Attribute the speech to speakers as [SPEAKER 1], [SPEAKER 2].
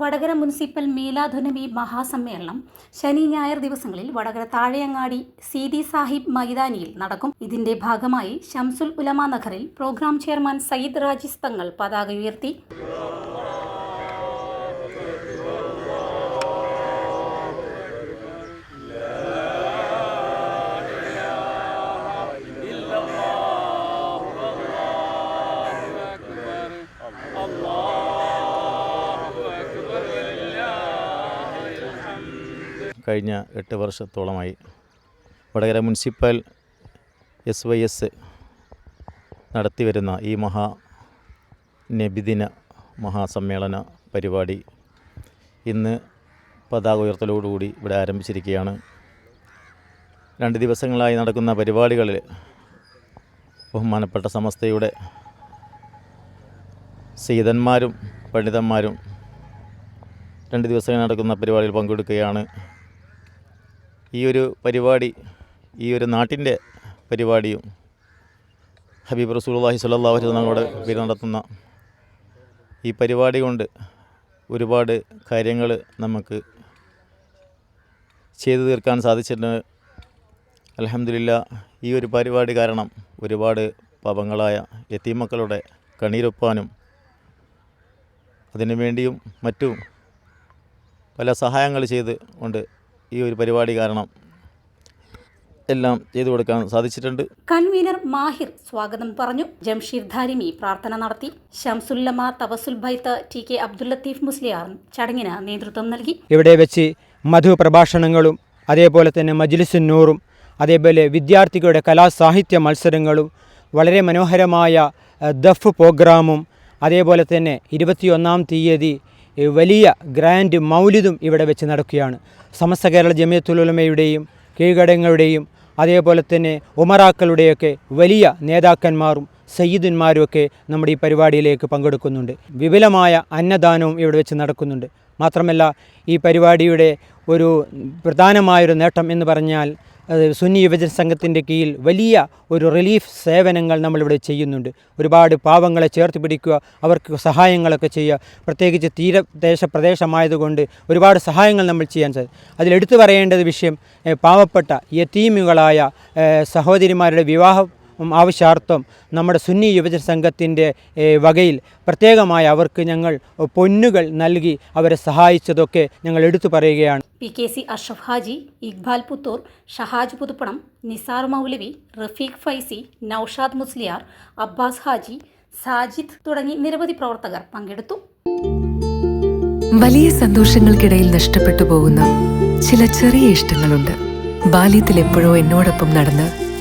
[SPEAKER 1] Vadakara municipal മേലാധുനമി മഹാസമ്മേളനം ശനി ഞായർ ദിവസങ്ങളിൽ വടകര താഴെയങ്ങാടി സീതി സാഹിബ് മൈതാനിയിൽ നടക്കും. ഇതിന്റെ ഭാഗമായി ഷംസുൽ ഉലമ നഗറിൽ പ്രോഗ്രാം ചെയർമാൻ സയ്യിദ് റാജിസ് തങ്ങൾ പതാക ഉയർത്തി.
[SPEAKER 2] കഴിഞ്ഞ എട്ട് വർഷത്തോളമായി. Vadakara municipal S Y S നടത്തിവരുന്ന ഈ മഹാ നബിദിന മഹാസമ്മേളന പരിപാടി ഇന്ന് പതാക ഉയർത്തലോടുകൂടി ഇവിടെ ആരംഭിച്ചിരിക്കുകയാണ്. രണ്ട് ദിവസങ്ങളായി നടക്കുന്ന പരിപാടികളിൽ ബഹുമാനപ്പെട്ട സമസ്തയുടെ സീതന്മാരും പണ്ഡിതന്മാരും രണ്ട് ദിവസങ്ങൾ നടക്കുന്ന പരിപാടിയിൽ പങ്കെടുക്കുകയാണ്. ഈ ഒരു പരിപാടി ഈ ഒരു നാട്ടിന്റെ പരിപാടിയും ഹബീബ് റസൂലുള്ളാഹി സ്വല്ലല്ലാഹു അലൈഹി തങ്ങളുടെ പേര് നടത്തുന്ന ഈ പരിപാടി കൊണ്ട് ഒരുപാട് കാര്യങ്ങൾ നമുക്ക് ചെയ്തു തീർക്കാൻ സാധിച്ചിട്ടുണ്ട്. അലഹമില്ല ഈ ഒരു പരിപാടി കാരണം ഒരുപാട് പാപങ്ങളായ എത്തിമക്കളുടെ കണ്ണീരൊപ്പാനും അതിനു വേണ്ടിയും മറ്റും പല സഹായങ്ങൾ ചെയ്ത് കൊണ്ട് ഈ ഒരു പരിപാടി കാരണം എല്ലാം ചെയ്തു കൊടുക്കാൻ സാധിച്ചിട്ടുണ്ട്.
[SPEAKER 1] കൺവീനർ മാഹിർ സ്വാഗതം പറഞ്ഞു. ജംഷീർ ധാരിമി പ്രാർത്ഥന നടത്തി. ഷംസുല്ലമ തവസുൽ ബൈത്ത് ടി കെ അബ്ദുൽ ലത്തീഫ് മുസ്ലിയാർ ചടങ്ങിന് നേതൃത്വം നൽകി.
[SPEAKER 3] ഇവിടെ വെച്ച് മധു പ്രഭാഷണങ്ങളും അതേപോലെ തന്നെ മജ്ലിസുന്നൂറും അതേപോലെ വിദ്യാർത്ഥികളുടെ കലാസാഹിത്യ മത്സരങ്ങളും വളരെ മനോഹരമായ ദഫ് പ്രോഗ്രാമും അതേപോലെ തന്നെ ഇരുപത്തിയൊന്നാം തീയതി വലിയ ഗ്രാൻഡ് മൗലിദും ഇവിടെ വെച്ച് നടക്കുകയാണ്. സമസ്ത കേരള ജമിയത്തുലമയുടെയും കീഴ്ഘടകങ്ങളുടെയും അതേപോലെ തന്നെ ഉമറാക്കളുടെയൊക്കെ വലിയ നേതാക്കന്മാരും സയ്യിദന്മാരുമൊക്കെ നമ്മുടെ ഈ പരിപാടിയിലേക്ക് പങ്കെടുക്കുന്നുണ്ട്. വിപുലമായ അന്നദാനവും ഇവിടെ വെച്ച് നടക്കുന്നുണ്ട്. മാത്രമല്ല ഈ പരിപാടിയുടെ ഒരു പ്രധാനമായൊരു നേട്ടം എന്ന് പറഞ്ഞാൽ സുന്നി യുവജന സംഘത്തിന്റെ കീഴിൽ വലിയ ഒരു റിലീഫ് സേവനങ്ങൾ നമ്മളിവിടെ ചെയ്യുന്നുണ്ട്. ഒരുപാട് പാവങ്ങളെ ചേർത്ത് പിടിക്കുക അവർക്ക് സഹായങ്ങളൊക്കെ ചെയ്യുക. പ്രത്യേകിച്ച് തീരദേശ പ്രദേശമായതുകൊണ്ട് ഒരുപാട് സഹായങ്ങൾ നമ്മൾ ചെയ്യാൻ സാധിക്കും അതിലെടുത്തു പറയേണ്ടത് വിഷയം പാവപ്പെട്ട യത്തീമുകളായ സഹോദരിമാരുടെ വിവാഹം ആവശ്യാർത്ഥം നമ്മുടെ സുന്നി യുവജന സംഘത്തിന്റെ വകയിൽ പ്രത്യേകമായി അവർക്ക് ഞങ്ങൾ പൊന്നുകൾ നൽകി അവരെ സഹായിച്ചതൊക്കെ ഞങ്ങൾ എടുത്തു പറയുകയാണ്.
[SPEAKER 1] P K C Ashraf Haji Iqbal Puthur Shahaj Puthuppanam Nisar Moulavi Rafeeq Faizy Noushad Musliyar Abbas Haji Sajid തുടങ്ങി നിരവധി പ്രവർത്തകർ പങ്കെടുത്തു.
[SPEAKER 4] വലിയ സന്തോഷങ്ങൾക്കിടയിൽ നഷ്ടപ്പെട്ടു പോകുന്ന ചില ചെറിയ ഇഷ്ടങ്ങളുണ്ട്. ബാല്യത്തിൽ എപ്പോഴോ എന്നോടൊപ്പം നടന്ന്